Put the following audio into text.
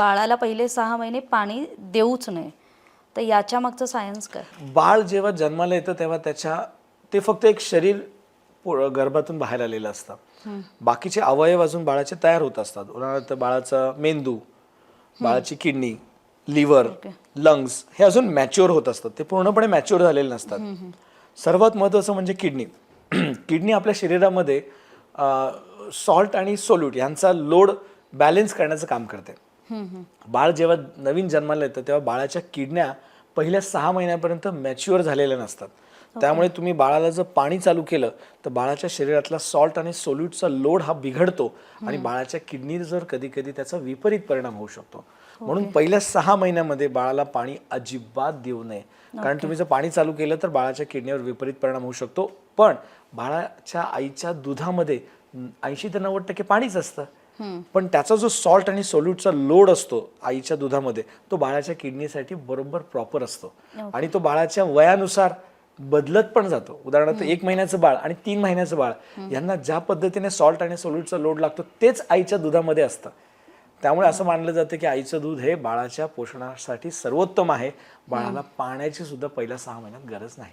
बाळाला पहिले सहा महिने पाणी देऊच नये. तर याच्या मागचं सायन्स काय? बाळ जेव्हा जन्माला येतं तेव्हा त्याच्या ते फक्त एक शरीर गर्भातून बाहेर आलेलं असतं. बाकीचे अवयव अजून बाळाचे तयार होत असतात. उदाहरणार्थ बाळाचा मेंदू बाळाची किडनी लिव्हर लंग्स हे अजून मॅच्युअर होत असतात. ते पूर्णपणे मॅच्युअर झालेले नसतात. सर्वात महत्त्वाचं म्हणजे किडनी. किडनी आपल्या शरीरामध्ये सॉल्ट आणि सोल्यूट यांचा लोड बॅलेन्स करण्याचं काम करते. बाळ जेव्हा नवीन जन्माला येतं तेव्हा बाळाच्या किडन्या पहिल्या सहा महिन्यापर्यंत मॅच्युअर झालेल्या नसतात. त्यामुळे तुम्ही बाळाला जर पाणी चालू केलं तर बाळाच्या शरीरातला सॉल्ट आणि सोल्यूटचा लोड हा बिघडतो आणि बाळाच्या किडनीवर जर कधी कधी त्याचा विपरीत परिणाम होऊ शकतो. म्हणून पहिल्या सहा महिन्यामध्ये बाळाला पाणी अजिबात देऊ नये. कारण तुम्ही जर पाणी चालू केलं तर बाळाच्या किडनीवर विपरीत परिणाम होऊ शकतो. पण बाळाच्या आईच्या दुधामध्ये ऐंशी ते नव्वद टक्के पाणीच असतं. पण त्याचा जो सॉल्ट आणि सोल्यूटचा लोड असतो आईच्या दुधामध्ये तो बाळाच्या किडनीसाठी बरोबर प्रॉपर असतो. आणि तो बाळाच्या वयानुसार बदलत पण जातो. उदाहरणार्थ एक महिन्याचं बाळ आणि तीन महिन्याचं बाळ यांना ज्या पद्धतीने सॉल्ट आणि सोल्यूटचा लोड लागतो तेच आईच्या दुधामध्ये असतं. त्यामुळे असं मानलं जातं की आईचं दूध हे बाळाच्या पोषणासाठी सर्वोत्तम आहे. बाळाला पाण्याची सुद्धा पहिल्या सहा महिन्यात गरज नाही.